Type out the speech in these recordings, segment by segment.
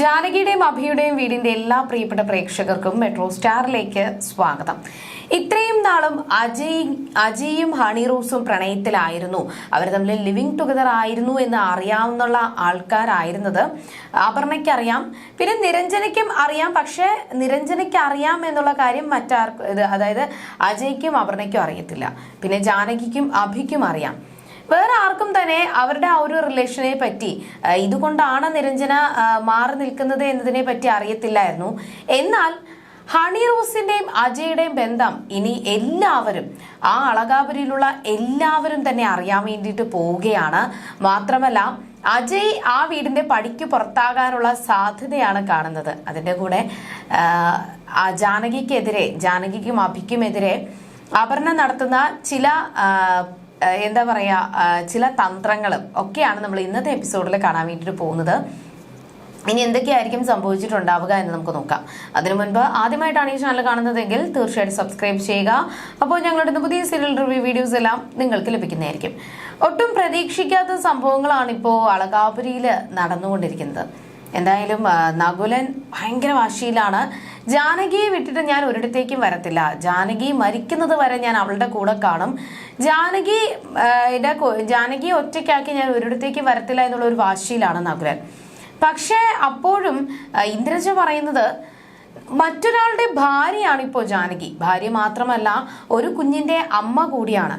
ജാനകിയുടെയും അഭിയുടെയും വീടിന്റെ എല്ലാ പ്രിയപ്പെട്ട പ്രേക്ഷകർക്കും മെട്രോ സ്റ്റാറിലേക്ക് സ്വാഗതം. ഇത്രയും നാളും അജയ് അജയും ഹണി റോസും പ്രണയത്തിലായിരുന്നു. അവർ തമ്മിൽ ലിവിങ് ടുഗദർ ആയിരുന്നു എന്ന് അറിയാവുന്ന ആൾക്കാരായിരുന്നത് അപർണയ്ക്കറിയാം. പിന്നെ നിരഞ്ജനയ്ക്കും അറിയാം. പക്ഷേ നിരഞ്ജനയ്ക്ക് അറിയാം എന്നുള്ള കാര്യം മറ്റാർക്കും അതായത് അജയ്ക്കും അപർണയ്ക്കും അറിയത്തില്ല. പിന്നെ ജാനകിക്കും അഭിക്കും അറിയാം. വേറെ ആർക്കും തന്നെ അവരുടെ ആ ഒരു റിലേഷനെ പറ്റി ഇതുകൊണ്ടാണ് നിരഞ്ജന മാറി നിൽക്കുന്നത് എന്നതിനെ പറ്റി അറിയത്തില്ലായിരുന്നു. എന്നാൽ ഹണി റോസിന്റെയും അജയുടെയും ബന്ധം ഇനി എല്ലാവരും ആ അളകാപുരിയിലുള്ള എല്ലാവരും തന്നെ അറിയാൻ വേണ്ടിയിട്ട് പോവുകയാണ്. മാത്രമല്ല അജയ് ആ വീടിന്റെ പടിക്ക് പുറത്താകാനുള്ള സാധ്യതയാണ് കാണുന്നത്. അതിന്റെ കൂടെ ജാനകിക്കെതിരെ ജാനകിക്കും അഭിക്കുമെതിരെ അപർണ നടത്തുന്ന ചില എന്താ പറയുക ചില തന്ത്രങ്ങളും ഒക്കെയാണ് നമ്മൾ ഇന്നത്തെ എപ്പിസോഡിൽ കാണാൻ വേണ്ടിയിട്ട് പോകുന്നത്. ഇനി എന്തൊക്കെയായിരിക്കും സംഭവിച്ചിട്ടുണ്ടാവുക എന്ന് നമുക്ക് നോക്കാം. അതിനു മുൻപ് ആദ്യമായിട്ടാണ് ഈ ചാനൽ കാണുന്നതെങ്കിൽ തീർച്ചയായിട്ടും സബ്സ്ക്രൈബ് ചെയ്യുക. അപ്പോൾ ഞങ്ങളുടെ പുതിയ സീരിയൽ റിവ്യൂ വീഡിയോസ് എല്ലാം നിങ്ങൾക്ക് ലഭിക്കുന്നതായിരിക്കും. ഒട്ടും പ്രതീക്ഷിക്കാത്ത സംഭവങ്ങളാണ് ഇപ്പോൾ അളകാപുരിയിൽ നടന്നുകൊണ്ടിരിക്കുന്നത്. എന്തായാലും നകുലൻ ഭയങ്കര വാശിയിലാണ്. ജാനകിയെ വിട്ടിട്ട് ഞാൻ ഒരിടത്തേക്കും വരത്തില്ല. ജാനകി മരിക്കുന്നത് വരെ ഞാൻ അവളുടെ കൂടെ കാണും. ജാനകി ജാനകിയെ ഒറ്റയ്ക്കാക്കി ഞാൻ ഒരിടത്തേക്കും വരത്തില്ല എന്നുള്ള ഒരു വാശിയിലാണ് നകുലൻ. പക്ഷേ അപ്പോഴും ഇന്ദ്രജ പറയുന്നത് മറ്റൊരാളുടെ ഭാര്യയാണ് ഇപ്പോൾ ജാനകി. ഭാര്യ മാത്രമല്ല ഒരു കുഞ്ഞിന്റെ അമ്മ കൂടിയാണ്.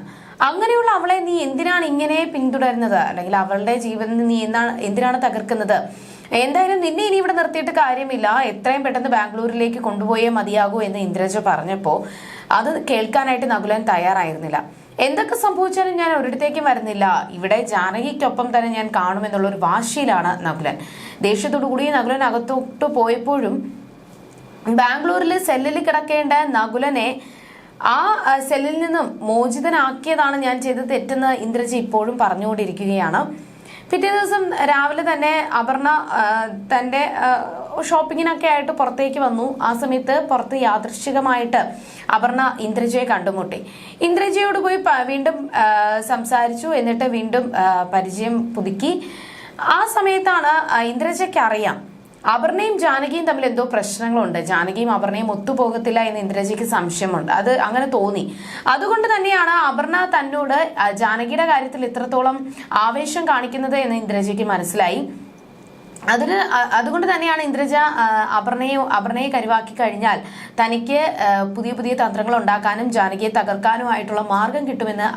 അങ്ങനെയുള്ള അവളെ നീ എന്തിനാണ് ഇങ്ങനെ പിന്തുടരുന്നത്? അല്ലെങ്കിൽ അവളുടെ ജീവനിൽ നീ എന്താണ് എന്തിനാണ് തകർക്കുന്നത്? എന്തായാലും നിന്നെ ഇനി ഇവിടെ നിർത്തിയിട്ട് കാര്യമില്ല. എത്രയും പെട്ടെന്ന് ബാംഗ്ലൂരിലേക്ക് കൊണ്ടുപോയേ മതിയാകൂ എന്ന് ഇന്ദ്രജ പറഞ്ഞപ്പോൾ അത് കേൾക്കാനായിട്ട് നകുലൻ തയ്യാറായിരുന്നില്ല. എന്തൊക്കെ സംഭവിച്ചാലും ഞാൻ ഒരിടത്തേക്കും വരുന്നില്ല. ഇവിടെ ജാനകിക്കൊപ്പം തന്നെ ഞാൻ കാണുമെന്നുള്ള ഒരു വാശിയിലാണ് നകുലൻ. ദേഷ്യത്തോടു കൂടി നകുലൻ അകത്തോട്ട് പോയപ്പോഴും ബാംഗ്ലൂരിൽ സെല്ലിൽ കിടക്കേണ്ട നകുലനെ ആ ആ, സെല്ലിൽ നിന്നും മോചിതനാക്കിയതാണ് ഞാൻ ചെയ്ത തെറ്റെന്ന് ഇന്ദ്രജി ഇപ്പോഴും പറഞ്ഞുകൊണ്ടിരിക്കുകയാണ്. പിറ്റേ ദിവസം രാവിലെ തന്നെ അപർണ തന്റെ ഷോപ്പിങ്ങിനൊക്കെ ആയിട്ട് പുറത്തേക്ക് വന്നു. ആ സമയത്ത് പുറത്ത് യാദൃശ്ചികമായിട്ട് അപർണ ഇന്ദ്രജയെ കണ്ടുമുട്ടി. ഇന്ദ്രജയോട് പോയി വീണ്ടും സംസാരിച്ചു. എന്നിട്ട് വീണ്ടും പരിചയം പുതുക്കി. ആ സമയത്താണ് ഇന്ദ്രജയ്ക്ക് അറിയാം അപർണയും ജാനകിയും തമ്മിൽ എന്തോ പ്രശ്നങ്ങളുണ്ട്. ജാനകിയും അപർണയും ഒത്തുപോകത്തില്ല എന്ന് ഇന്ദ്രജിക്ക് സംശയമുണ്ട്. അത് അങ്ങനെ തോന്നി. അതുകൊണ്ട് തന്നെയാണ് അപർണ തന്നോട് ജാനകിയുടെ കാര്യത്തിൽ ഇത്രത്തോളം ആവേശം കാണിക്കുന്നത് എന്ന് ഇന്ദ്രജിക്ക് മനസ്സിലായി. അതിന് അതുകൊണ്ട് തന്നെയാണ് ഇന്ദ്രജ അപർണയെ അപർണയെ കരുവാക്കി കഴിഞ്ഞാൽ തനിക്ക് പുതിയ പുതിയ തന്ത്രങ്ങൾ ഉണ്ടാക്കാനും ജാനകിയെ തകർക്കാനുമായിട്ടുള്ള മാർഗം കിട്ടുമെന്ന്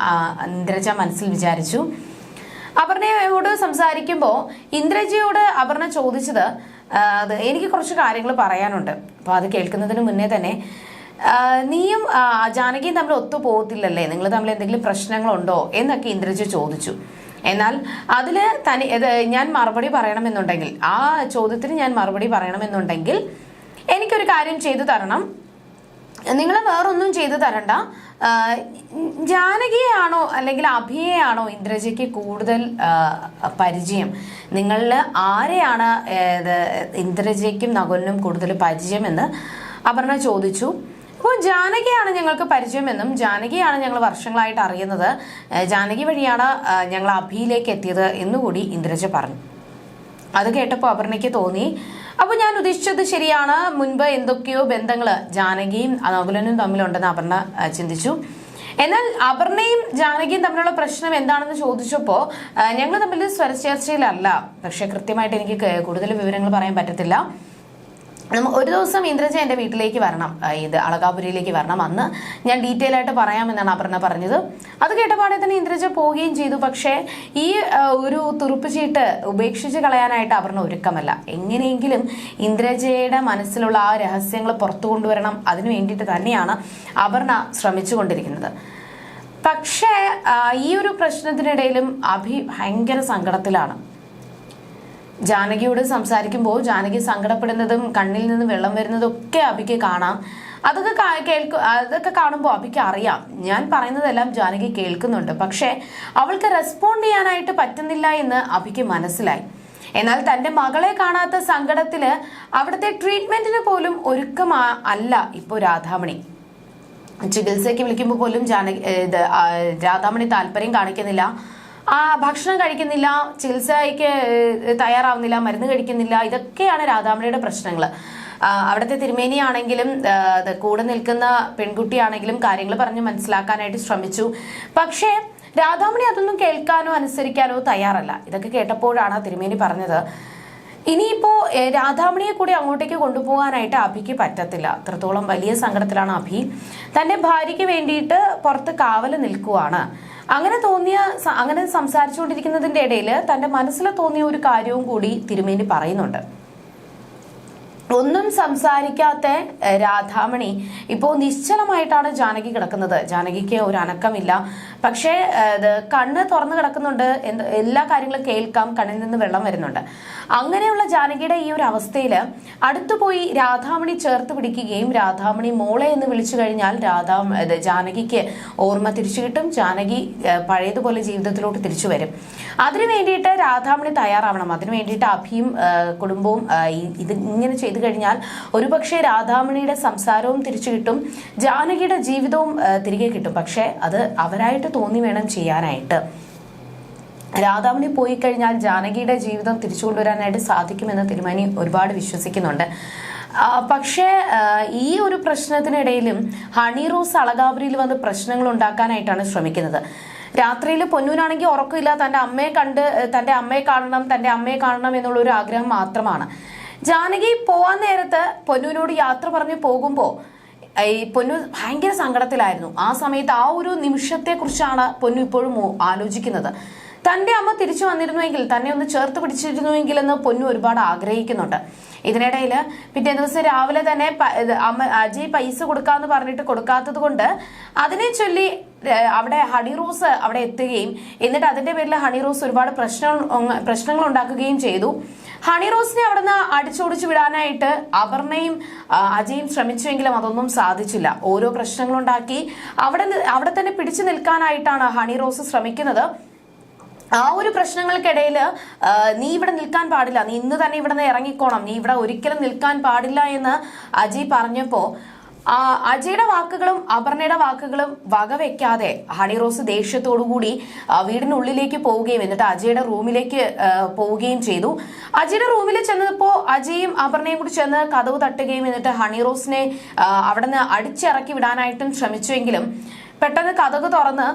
ഇന്ദ്രജ മനസ്സിൽ വിചാരിച്ചു. അപർണയോട് സംസാരിക്കുമ്പോൾ ഇന്ദ്രജയോട് അപർണ ചോദിച്ചത് അത് എനിക്ക് കുറച്ച് കാര്യങ്ങൾ പറയാനുണ്ട്. അപ്പോൾ അത് കേൾക്കുന്നതിന് മുന്നേ തന്നെ നീയും ജാനകിയും തമ്മിൽ ഒത്തു പോകത്തില്ലല്ലേ? നിങ്ങൾ തമ്മിൽ എന്തെങ്കിലും പ്രശ്നങ്ങളുണ്ടോ? എന്നൊക്കെ ഇന്ദ്രജി ചോദിച്ചു. എന്നാൽ അതിൽ തനി ഞാൻ മറുപടി പറയണമെന്നുണ്ടെങ്കിൽ ആ ചോദ്യത്തിന് ഞാൻ മറുപടി പറയണമെന്നുണ്ടെങ്കിൽ എനിക്കൊരു കാര്യം ചെയ്തു തരണം. നിങ്ങൾ വേറൊന്നും ചെയ്തു തരണ്ട. ജാനകിയെ ജാനകിയാണോ അല്ലെങ്കിൽ അഭിയെയാണോ ഇന്ദ്രജയ്ക്ക് കൂടുതൽ പരിചയം? നിങ്ങളിൽ ആരെയാണ് ഇന്ദ്രജയ്ക്കും നകുലിനും കൂടുതൽ പരിചയമെന്ന് അപർണ ചോദിച്ചു. അപ്പോൾ ജാനകിയാണ് ഞങ്ങൾക്ക് പരിചയമെന്നും ജാനകിയാണ് ഞങ്ങൾ വർഷങ്ങളായിട്ട് അറിയുന്നത്. ജാനകി വഴിയാണ് ഞങ്ങൾ അഭിയിലേക്ക് എത്തിയത് എന്നുകൂടി ഇന്ദ്രജ പറഞ്ഞു. അത് കേട്ടപ്പോൾ അപർണയ്ക്ക് തോന്നി. അപ്പോൾ ഞാൻ ഉദ്ദേശിച്ചത് ശരിയാണ്. മുൻപ് എന്തൊക്കെയോ ബന്ധങ്ങൾ ജാനകിയും നകുലനും തമ്മിലുണ്ടെന്ന് അപർണ ചിന്തിച്ചു. എന്നാൽ അപർണയും ജാനകിയും തമ്മിലുള്ള പ്രശ്നം എന്താണെന്ന് ചോദിച്ചപ്പോൾ ഞങ്ങൾ തമ്മിൽ സ്വരചേർച്ചയിലല്ല പക്ഷെ കൃത്യമായിട്ട് എനിക്ക് കൂടുതൽ വിവരങ്ങൾ പറയാൻ പറ്റത്തില്ല. ഒരു ദിവസം ഇന്ദ്രജ എന്റെ വീട്ടിലേക്ക് വരണം. ഇത് അളകാപുരിയിലേക്ക് വരണം. അന്ന് ഞാൻ ഡീറ്റെയിൽ ആയിട്ട് പറയാമെന്നാണ് അപർണ പറഞ്ഞത്. അത് കേട്ടപാടെ തന്നെ ഇന്ദ്രജ പോവുകയും ചെയ്തു. പക്ഷേ ഈ ഒരു തുറുപ്പ് ചീട്ട് ഉപേക്ഷിച്ച് കളയാനായിട്ട് അപർണ ഒരുക്കമല്ല. എങ്ങനെയെങ്കിലും ഇന്ദ്രജയുടെ മനസ്സിലുള്ള ആ രഹസ്യങ്ങൾ പുറത്തു കൊണ്ടുവരണം. അതിനു വേണ്ടിയിട്ട് തന്നെയാണ് അപർണ ശ്രമിച്ചുകൊണ്ടിരിക്കുന്നത്. പക്ഷേ ഈ ഒരു പ്രശ്നത്തിനിടയിലും അഭി ഭയങ്കര സങ്കടത്തിലാണ്. ജാനകിയോട് സംസാരിക്കുമ്പോൾ ജാനകി സങ്കടപ്പെടുന്നതും കണ്ണിൽ നിന്ന് വെള്ളം വരുന്നതും ഒക്കെ അഭിക്ക് കാണാം. അതൊക്കെ കേൾക്കു അതൊക്കെ കാണുമ്പോൾ അഭിക്ക് അറിയാം. ഞാൻ പറയുന്നതെല്ലാം ജാനകി കേൾക്കുന്നുണ്ട്. പക്ഷേ അവൾക്ക് റെസ്പോണ്ട് ചെയ്യാനായിട്ട് പറ്റുന്നില്ല എന്ന് അഭിക്ക് മനസ്സിലായി. എന്നാൽ തന്റെ മകളെ കാണാത്ത സങ്കടത്തിൽ അവിടുത്തെ ട്രീറ്റ്മെന്റിന് പോലും ഒരുക്കം അല്ല ഇപ്പോൾ രാധാമണി. ചികിത്സയ്ക്ക് വിളിക്കുമ്പോൾ പോലും ജാനകി രാധാമണി താല്പര്യം കാണിക്കുന്നില്ല. ആ ഭക്ഷണം കഴിക്കുന്നില്ല ചികിത്സയ്ക്ക് തയ്യാറാവുന്നില്ല മരുന്ന് കഴിക്കുന്നില്ല ഇതൊക്കെയാണ് രാധാമണിയുടെ പ്രശ്നങ്ങൾ അവിടുത്തെ തിരുമേനിയാണെങ്കിലും കൂടെ നിൽക്കുന്ന പെൺകുട്ടിയാണെങ്കിലും കാര്യങ്ങൾ പറഞ്ഞ് മനസ്സിലാക്കാനായിട്ട് ശ്രമിച്ചു. പക്ഷേ രാധാമണി അതൊന്നും കേൾക്കാനോ അനുസരിക്കാനോ തയ്യാറല്ല. ഇതൊക്കെ കേട്ടപ്പോഴാണ് തിരുമേനി പറഞ്ഞത് ഇനിയിപ്പോ രാധാമണിയെ കൂടി അങ്ങോട്ടേക്ക് കൊണ്ടുപോകാനായിട്ട് അഭിക്ക് പറ്റത്തില്ല. അത്രത്തോളം വലിയ സങ്കടത്തിലാണ് അഭി. തന്റെ ഭാര്യയ്ക്ക് വേണ്ടിയിട്ട് പുറത്ത് കാവൽ നിൽക്കുവാണ്. അങ്ങനെ തോന്നിയ അങ്ങനെ സംസാരിച്ചുകൊണ്ടിരിക്കുന്നതിന്റെ ഇടയിൽ തന്റെ മനസ്സിൽ തോന്നിയ ഒരു കാര്യവും കൂടി തിരുമേനി പറയുന്നുണ്ട്. ഒന്നും സംസാരിക്കാത്ത രാധാമണി ഇപ്പോൾ നിശ്ചലമായിട്ടാണ് ജാനകി കിടക്കുന്നത്. ജാനകിക്ക് ഒരു അനക്കമില്ല. പക്ഷേ കണ്ണ് തുറന്നു കിടക്കുന്നുണ്ട്. എല്ലാ കാര്യങ്ങളും കേൾക്കാം. കണ്ണിൽ നിന്ന് വെള്ളം വരുന്നുണ്ട്. അങ്ങനെയുള്ള ജാനകിയുടെ ഈ ഒരു അവസ്ഥയിൽ അടുത്തുപോയി രാധാമണി ചേർത്ത് പിടിക്കുകയും രാധാമണി മോളെ എന്ന് വിളിച്ചു കഴിഞ്ഞാൽ രാധാ ജാനകിക്ക് ഓർമ്മ തിരിച്ചു കിട്ടും. ജാനകി പഴയതുപോലെ ജീവിതത്തിലോട്ട് തിരിച്ചു വരും. അതിനു വേണ്ടിയിട്ട് രാധാമണി തയ്യാറാവണം. അതിനു വേണ്ടിയിട്ട് അഭിയും കുടുംബവും ഇത് ഇങ്ങനെ കഴിഞ്ഞാൽ ഒരുപക്ഷെ രാധാമണിയുടെ സംസാരവും തിരിച്ചു കിട്ടും ജാനകിയുടെ ജീവിതവും തിരികെ കിട്ടും. പക്ഷേ അത് അവരായിട്ട് തോന്നി വേണം ചെയ്യാനായിട്ട്. രാധാമണി പോയി കഴിഞ്ഞാൽ ജാനകിയുടെ ജീവിതം തിരിച്ചു കൊണ്ടുവരാനായിട്ട് സാധിക്കുമെന്ന് തിരുമേനി ഒരുപാട് വിശ്വസിക്കുന്നുണ്ട്. പക്ഷേ ഈ ഒരു പ്രശ്നത്തിനിടയിലും ഹണി റോസ് അളകാപുരിയിൽ വന്ന് പ്രശ്നങ്ങൾ ഉണ്ടാക്കാനായിട്ടാണ് ശ്രമിക്കുന്നത്. രാത്രിയിൽ പൊന്നൂനാണെങ്കിൽ ഉറക്കമില്ല തന്റെ അമ്മയെ കണ്ട് തന്റെ അമ്മയെ കാണണം തന്റെ അമ്മയെ കാണണം എന്നുള്ള ഒരു ആഗ്രഹം മാത്രമാണ്. ജാനകി പോവാൻ നേരത്ത് പൊന്നുവിനോട് യാത്ര പറഞ്ഞു പോകുമ്പോൾ ഈ പൊന്നു ഭയങ്കര സങ്കടത്തിലായിരുന്നു. ആ സമയത്ത് ആ ഒരു നിമിഷത്തെ കുറിച്ചാണ് പൊന്നു ഇപ്പോഴും ആലോചിക്കുന്നത്. തന്റെ അമ്മ തിരിച്ചു വന്നിരുന്നുവെങ്കിൽ തന്നെ ഒന്ന് ചേർത്ത് പിടിച്ചിരുന്നുവെങ്കിൽ എന്ന് പൊന്നു ഒരുപാട് ആഗ്രഹിക്കുന്നുണ്ട്. ഇതിനിടയിൽ പിറ്റേ ദിവസം രാവിലെ തന്നെ അമ്മ അജയ് പൈസ കൊടുക്കാന്ന് പറഞ്ഞിട്ട് കൊടുക്കാത്തത് കൊണ്ട് അതിനെ ചൊല്ലി അവിടെ ഹണി റോസ് അവിടെ എത്തുകയും എന്നിട്ട് അതിന്റെ പേരിൽ ഹണി റോസ് ഒരുപാട് പ്രശ്നങ്ങൾ പ്രശ്നങ്ങൾ ഉണ്ടാക്കുകയും ചെയ്തു. ഹണി റോസിനെ അവിടുന്ന് അടിച്ചോടിച്ചു വിടാനായിട്ട് അപർണയും അജയും ശ്രമിച്ചുവെങ്കിലും അതൊന്നും സാധിച്ചില്ല. ഓരോ പ്രശ്നങ്ങളുണ്ടാക്കി അവിടെ അവിടെ തന്നെ പിടിച്ചു നിൽക്കാനായിട്ടാണ് ഹണി റോസ് ശ്രമിക്കുന്നത്. ആ ഒരു പ്രശ്നങ്ങൾക്കിടയിൽ നീ ഇവിടെ നിൽക്കാൻ പാടില്ല. നീ ഇന്ന് തന്നെ ഇവിടെ നിന്ന് ഇറങ്ങിക്കോണം. നീ ഇവിടെ ഒരിക്കലും നിൽക്കാൻ പാടില്ല എന്ന് അജി പറഞ്ഞപ്പോ ആ അജയുടെ വാക്കുകളും അപർണയുടെ വാക്കുകളും വകവെക്കാതെ ഹണി റോസ് ദേഷ്യത്തോടുകൂടി വീടിനുള്ളിലേക്ക് പോവുകയും എന്നിട്ട് അജയുടെ റൂമിലേക്ക് പോവുകയും ചെയ്തു. അജയുടെ റൂമിൽ ചെന്നപ്പോ അജയും അപർണയും കൂടി ചെന്ന് കഥവ് തട്ടുകയും എന്നിട്ട് ഹണി റോസിനെ അവിടെ നിന്ന് അടിച്ചിറക്കി വിടാനായിട്ടും ശ്രമിച്ചുവെങ്കിലും പെട്ടെന്ന് കഥക് തുറന്ന്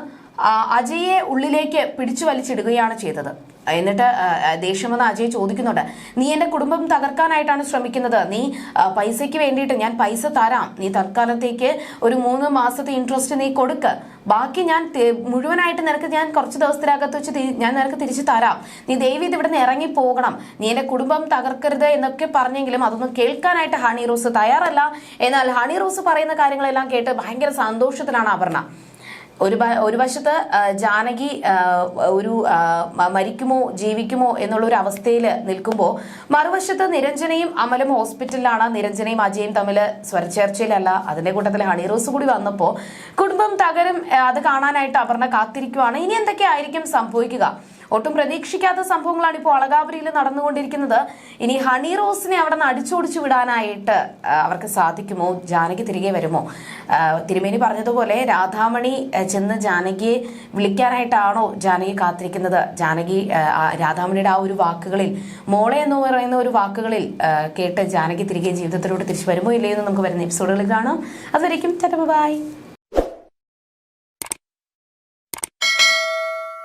അജയെ ഉള്ളിലേക്ക് പിടിച്ചു വലിച്ചിടുകയാണ് ചെയ്തത്. എന്നിട്ട് ദേഷ്യം വന്ന് അജയ് ചോദിക്കുന്നുണ്ട് നീ എന്റെ കുടുംബം തകർക്കാനായിട്ടാണ് ശ്രമിക്കുന്നത്. നീ പൈസയ്ക്ക് വേണ്ടിയിട്ട് ഞാൻ പൈസ തരാം. നീ തൽക്കാലത്തേക്ക് ഒരു മൂന്ന് മാസത്തെ ഇൻട്രസ്റ്റ് നീ കൊടുക്ക്. ബാക്കി ഞാൻ മുഴുവനായിട്ട് നിനക്ക് ഞാൻ കുറച്ച് ദിവസത്തിനകത്ത് വെച്ച് ഞാൻ നിനക്ക് തിരിച്ചു തരാം. നീ ദൈവം ഇത് ഇവിടെ നിന്ന് ഇറങ്ങി പോകണം. നീ എന്റെ കുടുംബം തകർക്കരുത് എന്നൊക്കെ പറഞ്ഞെങ്കിലും അതൊന്നും കേൾക്കാനായിട്ട് ഹണി റോസ് തയ്യാറല്ല. എന്നാൽ ഹണി റോസ് പറയുന്ന കാര്യങ്ങളെല്ലാം കേട്ട് ഭയങ്കര സന്തോഷത്തിലാണ് അപർണ. ഒരു ഒരു വശത്ത് ജാനകി ഒരു മരിക്കുമോ ജീവിക്കുമോ എന്നുള്ള ഒരു അവസ്ഥയിൽ നിൽക്കുമ്പോൾ മറുവശത്ത് നിരഞ്ജനയും അമലും ഹോസ്പിറ്റലിലാണ്. നിരഞ്ജനയും അജയും തമ്മിൽ സ്വരച്ചേർച്ചയിലല്ല. അതിന്റെ കൂട്ടത്തിൽ ഹണിറോസ് കൂടി വന്നപ്പോൾ കുടുംബം തകരും അത് കാണാനായിട്ട് അപർണ കാത്തിരിക്കുവാണ്. ഇനി എന്തൊക്കെയായിരിക്കും സംഭവിക്കുക? ഒട്ടും പ്രതീക്ഷിക്കാത്ത സംഭവങ്ങളാണ് ഇപ്പോൾ അളകാപുരിയിൽ നടന്നുകൊണ്ടിരിക്കുന്നത്. ഇനി ഹണി റോസിനെ അവിടെ നിന്ന് അടിച്ചോടിച്ചു വിടാനായിട്ട് അവർക്ക് സാധിക്കുമോ? ജാനകി തിരികെ വരുമോ? തിരുമേനി പറഞ്ഞതുപോലെ രാധാമണി ചെന്ന് ജാനകിയെ വിളിക്കാനായിട്ടാണോ ജാനകി കാത്തിരിക്കുന്നത്? ജാനകി രാധാമണിയുടെ ആ ഒരു വാക്കുകളിൽ മോളെ എന്ന് പറയുന്ന ഒരു വാക്കുകളിൽ കേട്ട് ജാനകി തിരികെ ജീവിതത്തിലോട്ട് തിരിച്ചു വരുമോ ഇല്ലയോ എന്ന് നമുക്ക് വരുന്ന എപ്പിസോഡുകളിൽ കാണാം. അതുവരേക്കും ബൈ